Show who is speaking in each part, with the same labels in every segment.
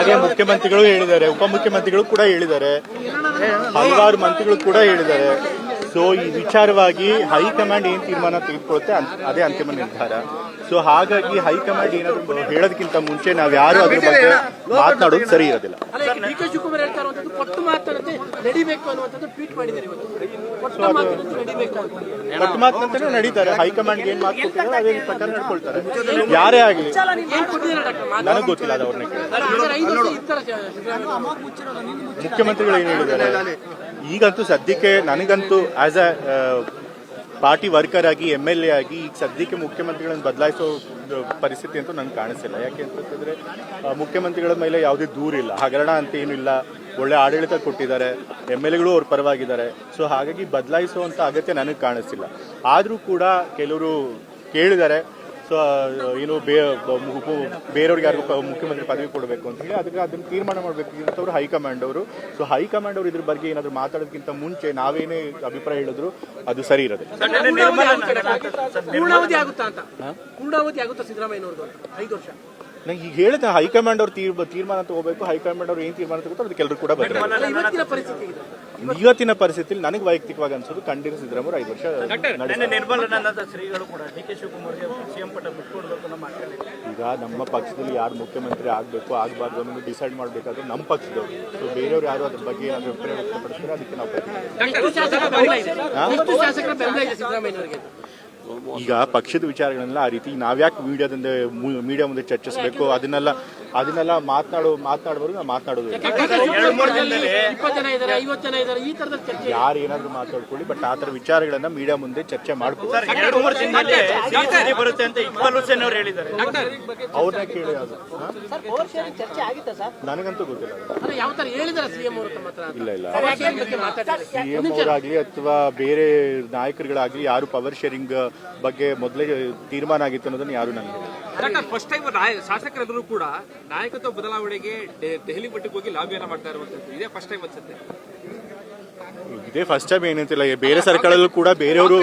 Speaker 1: ಹಾಗೆ ಮುಖ್ಯಮಂತ್ರಿಗಳು ಹೇಳಿದ್ದಾರೆ, ಉಪಮುಖ್ಯಮಂತ್ರಿಗಳು ಕೂಡ ಹೇಳಿದ್ದಾರೆ, ಹಲವಾರು ಮಂತ್ರಿಗಳು ಕೂಡ ಹೇಳಿದ್ದಾರೆ. ಸೊ ಈ ವಿಚಾರವಾಗಿ ಹೈಕಮಾಂಡ್ ಏನ್ ತೀರ್ಮಾನ ತೆಗೆದುಕೊಳ್ಳುತ್ತೆ ಅದೇ ಅಂತಿಮ ನಿರ್ಧಾರ. ಸೊ ಹಾಗಾಗಿ ಹೈಕಮಾಂಡ್ ಏನಾದರೂ ಹೇಳೋದಕ್ಕಿಂತ ಮುಂಚೆ ನಾವು ಯಾರು ಅದ್ರ ಬಗ್ಗೆ ಮಾತನಾಡೋದು ಸರಿ ಇರೋದಿಲ್ಲ
Speaker 2: ಅಲ್ಲ ಈಗ ಡಿ ಕೆ ಶಿವಕುಮಾರ್ ಹೇಳ್ತಾ ಇರುವಂತದ್ದು ಕೊಟ್ಟು ಮಾತನಂತೆ ನಡಿಬೇಕು ಅನ್ನುವಂಥದ್ದು ಟ್ವೀಟ್ ಮಾಡಿದ್ದಾರೆ ಇವತ್ತು. ಮಾತನಂತೆ ನಡಿಬೇಕು ಅಂತ.
Speaker 1: ನಡೀತಾರೆ. ಹೈಕಮಾಂಡ್ ಏನ್ ಮಾತು ಕೊಟ್ಟಿದ್ದಾರೆ ಅದೇ ಪ್ರಕಾರ ನಡ್ಕೊಳ್ತಾರೆ. ಯಾರೇ ಆಗಲಿ.
Speaker 2: ಏನ್ ಕೊಟ್ಟಿದ್ದಾರೆ ಡಾಕ್ಟರ್?
Speaker 1: ನನಗೆ ಗೊತ್ತಿಲ್ಲ ಅದು ಅವ್ರನ್ನ ಕೇಳಿ.
Speaker 2: ಸರ್, ಐದು ವರ್ಷ ಇರ್ತಾರೆ ಸಿದ್ದರಾಮಯ್ಯ
Speaker 1: ಮುಖ್ಯಮಂತ್ರಿಗಳು ಏನು ಹೇಳಿದ್ದಾರೆ? ಈಗಂತೂ ಸದ್ಯಕ್ಕೆ ನನಗಂತೂ ಆಸ್ ಅ ಪಾರ್ಟಿ ವರ್ಕರ್ ಆಗಿ ಎಂ ಎಲ್ ಎ ಆಗಿ ಈಗ ಸದ್ಯಕ್ಕೆ ಮುಖ್ಯಮಂತ್ರಿಗಳನ್ನು ಬದಲಾಯಿಸೋ ಪರಿಸ್ಥಿತಿ ಅಂತೂ ನನಗೆ ಕಾಣಿಸಿಲ್ಲ. ಯಾಕೆ ಅಂತಂದ್ರೆ ಮುಖ್ಯಮಂತ್ರಿಗಳ ಮೇಲೆ ಯಾವುದೇ ದೂರಿಲ್ಲ. ಹಗರಣ ಅಂತ ಏನಿಲ್ಲ ಒಳ್ಳೆ ಆಡಳಿತ ಕೊಟ್ಟಿದ್ದಾರೆ, ಎಂ ಎಲ್ ಎಗಳು ಅವ್ರ ಪರವಾಗಿದ್ದಾರೆ. ಸೊ ಹಾಗಾಗಿ ಬದಲಾಯಿಸುವಂತ ಅಗತ್ಯ ನನಗೆ ಕಾಣಿಸ್ತಿಲ್ಲ. ಆದರೂ ಕೂಡ ಕೆಲವರು ಕೇಳಿದ್ದಾರೆ ಸೊ ಏನು ಬೇ ಬೇರೆಯವ್ರಿಗೆ ಯಾರಿಗೂ ಮುಖ್ಯಮಂತ್ರಿ ಪದವಿ ಕೊಡಬೇಕು ಅಂತ ಹೇಳಿ ಅದಕ್ಕೆ ಅದನ್ನ ತೀರ್ಮಾನ ಮಾಡಬೇಕು ಇರುತ್ತವರು ಹೈಕಮಾಂಡ್ ಅವರು. ಸೊ ಹೈಕಮಾಂಡ್ ಅವರು ಇದ್ರ ಬಗ್ಗೆ ಏನಾದ್ರು ಮಾತಾಡೋದಕ್ಕಿಂತ ಮುಂಚೆ ನಾವೇನೇ ಅಭಿಪ್ರಾಯ ಹೇಳಿದ್ರು ಅದು ಸರಿ ಇರೋದು.
Speaker 2: ಐದು ವರ್ಷ.
Speaker 1: ನಂಗೆ ಈಗ ಹೇಳಿದ ಹೈಕಮಾಂಡ್ ಅವ್ರು ತೀರ್ ತೀರ್ಮಾನ ತಗೋಬೇಕು ಹೈಕಮಾಂಡ್ ಅವ್ರು ಏನ್ ತೀರ್ಮಾನ ತಗೋತಾರೆ ಅದಕ್ಕೆ ಎಲ್ಲರೂ ಕೂಡ
Speaker 2: ಬರ್ತಾರೆ ಇವತ್ತಿನ ಪರಿಸ್ಥಿತಿ
Speaker 1: ಇವತ್ತಿನ ಪರಿಸ್ಥಿತಿಯಲ್ಲಿ ನನಗೆ ವೈಯಕ್ತಿಕವಾಗಿ ಅನ್ಸೋದು ಖಂಡಿತ ಸಿದ್ದರಾಮಯ್ಯ ಐದು ವರ್ಷ ಈಗ ನಮ್ಮ ಪಕ್ಷದಲ್ಲಿ ಯಾರು ಮುಖ್ಯಮಂತ್ರಿ ಆಗಬೇಕು ಆಗಬಾರ್ದು ಅನ್ನೋದು ಡಿಸೈಡ್ ಮಾಡಬೇಕಾದ್ರೆ ನಮ್ಮ ಪಕ್ಷದವರು. ಸೊ ಬೇರೆಯವ್ರು ಯಾರು ಅದ್ರ ಬಗ್ಗೆ ಏನಾದ್ರು ಅಭಿಪ್ರಾಯ ವ್ಯಕ್ತಪಡಿಸ್ತಾರೆ ಅದಕ್ಕೆ ನಾವು ಈಗ ಪಕ್ಷದ ವಿಚಾರಗಳನ್ನೆಲ್ಲ ಆ ರೀತಿ ನಾವ್ಯಾಕೆ ಮೀಡಿಯಾದಿಂದ ಮೀಡಿಯಾ ಮುಂದೆ ಚರ್ಚಿಸಬೇಕು ಅದನ್ನೆಲ್ಲ ಅದನ್ನೆಲ್ಲ ಮಾತನಾಡು ಮಾತನಾಡುವರು ನಾವು ಮಾತನಾಡೋದು ಇಲ್ಲ.
Speaker 2: ಇಪ್ಪತ್ತು ಜನ ಇದ್ದಾರೆ ಐವತ್ತು ಜನ ಇದ್ದಾರೆ ಈ ತರದ ಚರ್ಚೆ
Speaker 1: ಯಾರು ಏನಾದ್ರು ಮಾತಾಡ್ಕೊಳ್ಳಿ ಬಟ್ ಆ ಥರ ವಿಚಾರಗಳನ್ನ ಮೀಡಿಯಾ ಮುಂದೆ ಚರ್ಚೆ ಮಾಡ್ಬೋದು
Speaker 3: ಎರಡು ಮೂರು ದಿನದಲ್ಲಿ ಸಿಎಂ ಬರುತ್ತೆ ಅಂತ ಇಕ್ಬಾಲ್ ಹುಸೇನ್ ಅವರು ಹೇಳಿದ್ದಾರೆ.
Speaker 1: ಅವ್ರನ್ನ ಕೇಳಿ ಅದು.
Speaker 2: ಸರ್ ಪವರ್ ಶೇರಿಂಗ್ ಚರ್ಚೆ ಆಗಿತ್ತಾ ಸರ್?
Speaker 1: ನನಗಂತೂ ಗೊತ್ತಿಲ್ಲ.
Speaker 2: ಅಲ್ಲ ಯಾವ ತರ ಹೇಳಿದಾರೆ ಸಿಎಂ ಅವರು ತಮ್ಮ ಹತ್ರ
Speaker 1: ಇಲ್ಲ ಇಲ್ಲ. ಸಿಎಂ ಅವರಾಗ್ಲಿ ಅಥವಾ ಬೇರೆ ನಾಯಕರುಗಳಾಗ್ಲಿ ಯಾರು ಪವರ್ ಶೇರಿಂಗ್ ಬಗ್ಗೆ ಮೊದಲೇ ತೀರ್ಮಾನ ಆಗಿತ್ತು ಅನ್ನೋದನ್ನ ಯಾರು ನನಗೆ
Speaker 4: ಡಾಕ್ಟರ್ ಫಸ್ಟ್ ಟೈಮ್ ಶಾಸಕರೆಲ್ಲರೂ ಕೂಡ ನಾಯಕತ್ವ ಬದಲಾವಣೆಗೆ ದೆಹಲಿ ಮಟ್ಟಕ್ಕೆ ಹೋಗಿ ಲಾಬಿಯನ್ನ ಮಾಡ್ತಾ ಇರುವಂತದ್ದು. ಇದೇ ಫಸ್ಟ್ ಟೈಮ್ ಅನ್ಸುತ್ತೆ.
Speaker 1: ಇದೇ. ಫಸ್ಟ್ ಟೈಮ್ ಏನಂತಿಲ್ಲ ಬೇರೆ ಸರ್ಕಾರದಲ್ಲೂ ಕೂಡ ಬೇರೆಯವರು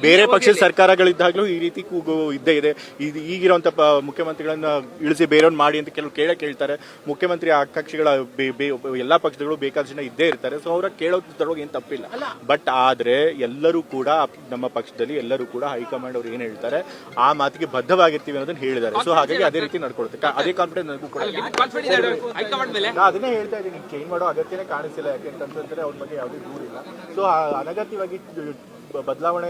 Speaker 1: ಬೇರೆ ಪಕ್ಷದ ಸರ್ಕಾರಗಳಿದ್ದಾಗಲೂ ಈ ರೀತಿ ಕೂಗು ಇದ್ದೇ ಇದೆ. ಇದು ಈಗಿರುವಂತ ಪ- ಮುಖ್ಯಮಂತ್ರಿಗಳನ್ನ ಇಳಿಸಿ ಬೇರೆಯವ್ರು ಮಾಡಿ ಅಂತ ಕೆಲವು ಕೇಳೇ ಕೇಳ್ತಾರೆ. ಮುಖ್ಯಮಂತ್ರಿ ಆ ಕಕ್ಷಿಗಳ ಎಲ್ಲ ಪಕ್ಷಗಳು ಬೇಕಾದ ಜನ ಇದ್ದೇ ಇರ್ತಾರೆ. ಸೊ ಅವರ ಕೇಳೋದ್ರೊಳಗೆ ಏನು ತಪ್ಪಿಲ್ಲ. ಬಟ್ ಆದ್ರೆ ಎಲ್ಲರೂ ಕೂಡ ನಮ್ಮ ಪಕ್ಷದಲ್ಲಿ ಎಲ್ಲರೂ ಕೂಡ ಹೈಕಮಾಂಡ್ ಅವ್ರು ಏನ್ ಹೇಳ್ತಾರೆ ಆ ಮಾತಿಗೆ ಬದ್ಧವಾಗಿರ್ತೀವಿ ಅನ್ನೋದನ್ನ ಹೇಳಿದ್ದಾರೆ. ಸೊ ಹಾಗಾಗಿ ಅದೇ ರೀತಿ ನಡ್ಕೊಳ್ತಾರೆ ಅದೇ ಕಾನ್ಫಿಡೆನ್ಸ್ ನನಗೂ ಕೂಡ ಅದನ್ನೇ ಹೇಳ್ತಾ ಇದ್ದೀನಿ. ಚೇಂಜ್ ಮಾಡೋ ಅಗತ್ಯನೇ ಕಾಣಿಸಿಲ್ಲ. ಯಾಕೆಂತಂದ್ರೆ ಅವ್ರ ಬಗ್ಗೆ ಯಾವುದೇ ಸೊ ಅನಗತ್ಯವಾಗಿ ಬದಲಾವಣೆ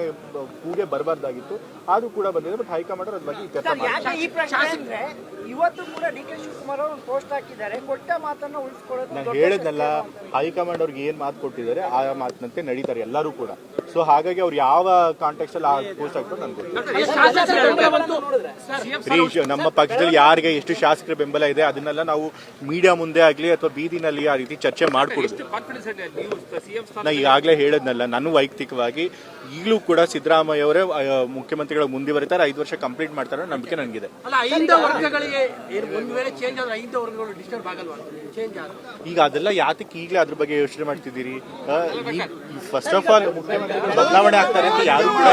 Speaker 1: ಕೂಗೆ ಬರಬಾರ್ದಾಗಿತ್ತು. ಅದು ಕೂಡ ಬಂದಿದೆ ಬಟ್ ಹೈಕಮಾಂಡ್ ಅದ್ರ ಬಗ್ಗೆ
Speaker 5: ಚರ್ಚೆ ಈ ಪ್ರಶ್ನೆ ಅಂದ್ರೆ ಇವತ್ತು ಕೂಡ ಡಿ ಕೆ ಶಿವಕುಮಾರ್ ಅವರು ಪೋಸ್ಟ್ ಹಾಕಿದ್ದಾರೆ ಕೊಟ್ಟ ಮಾತನ್ನ ಉಳಿಸ್ಕೊಳ್ಳೋದು
Speaker 1: ನಾನು ಹೇಳಿದ್ನಲ್ಲ ಹೈಕಮಾಂಡ್ ಅವ್ರಿಗೆ ಏನ್ ಮಾತು ಕೊಟ್ಟಿದ್ದಾರೆ ಆ ಮಾತಿನಂತೆ ನಡೀತಾರೆ ಎಲ್ಲರೂ ಕೂಡ. ಸೊ ಹಾಗಾಗಿ ಅವ್ರು ಯಾವ ಕಾಂಟೆಕ್ಸ್ ಅಲ್ಲಿ ಆ ಪೋಸ್ಟ್ ಹಾಕ್ತಾರೆ ನನ್ಗೆ ನಮ್ಮ ಪಕ್ಷದಲ್ಲಿ ಯಾರಿಗೆ ಎಷ್ಟು ಶಾಸಕರ ಬೆಂಬಲ ಇದೆ ಅದನ್ನೆಲ್ಲ ನಾವು ಮೀಡಿಯಾ ಮುಂದೆ ಆಗ್ಲಿ ಅಥವಾ ಬೀದಿನಲ್ಲಿ ಆ ರೀತಿ ಚರ್ಚೆ ಮಾಡ್ಕೊಡುದು.
Speaker 4: ಸ್ಥಾನ
Speaker 1: ನಾ ಈಗಾಗಲೇ ಹೇಳದ್ನಲ್ಲ ನಾನು ವೈಯಕ್ತಿಕವಾಗಿ ಈಗಲೂ ಕೂಡ ಸಿದ್ದರಾಮಯ್ಯ ಅವರೇ ಮುಖ್ಯಮಂತ್ರಿಗಳು ಮುಂದುವರಿತಾರೆ ಐದು ವರ್ಷ ಕಂಪ್ಲೀಟ್ ಮಾಡ್ತಾರೆ ನಂಬಿಕೆ ನನಗಿದೆ.
Speaker 2: ಅಲ್ಲ ಐದ ವರ್ಗಗಳಿಗೆ ಏನು ಒಂದು ಚೇಂಜ್ ಆದ್ರೆ ಐದ ವರ್ಗಗಳು ಡಿಸ್ಟರ್ಬ್ ಆಗಲ್ವಾ? ಚೇಂಜ್ ಆದ್ರೆ.
Speaker 1: ಈಗ ಅದೆಲ್ಲ ಯಾತಕ್ಕೆ ಈಗಲೇ ಅದ್ರ ಬಗ್ಗೆ ಯೋಚನೆ ಮಾಡ್ತಿದ್ದೀರಿ? ಫಸ್ಟ್ ಆಫ್ ಆಲ್ ಮುಖ್ಯಮಂತ್ರಿಗಳು ಬದಲಾವಣೆ ಆಗ್ತಾರೆ ಅಂತ ಯಾರು ಕೂಡ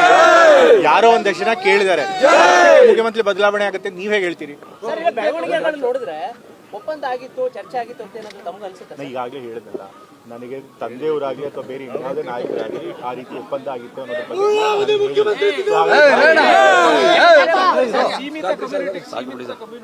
Speaker 1: ಯಾರೋ ಒಂದಷ್ಟು ಜನ ಕೇಳಿದ್ದಾರೆ. ಮುಖ್ಯಮಂತ್ರಿ ಬದಲಾವಣೆ ಆಗುತ್ತೆ ನೀವ್ ಹೇಗೆ ಹೇಳ್ತೀರಿ
Speaker 2: ನೋಡಿದ್ರೆ ಒಪ್ಪಂದ ಆಗಿತ್ತು ಚರ್ಚೆ ಆಗಿತ್ತು ಅಂತ ಏನಾದ್ರು ತಮ್ಗೆ ಅನ್ಸುತ್ತೆ
Speaker 1: ನಾ ಈಗಾಗಲೇ ಹೇಳಿದ್ನಲ್ಲ ನನಗೆ ತಂದೆಯವರಾಗಲಿ ಅಥವಾ ಬೇರೆ ಯಾವುದೇ ನಾಯಕರಾಗಲಿ ಆ ರೀತಿ ಒಪ್ಪಂದ ಆಗಿತ್ತು ಅನ್ನೋದ್ರ ಬಗ್ಗೆ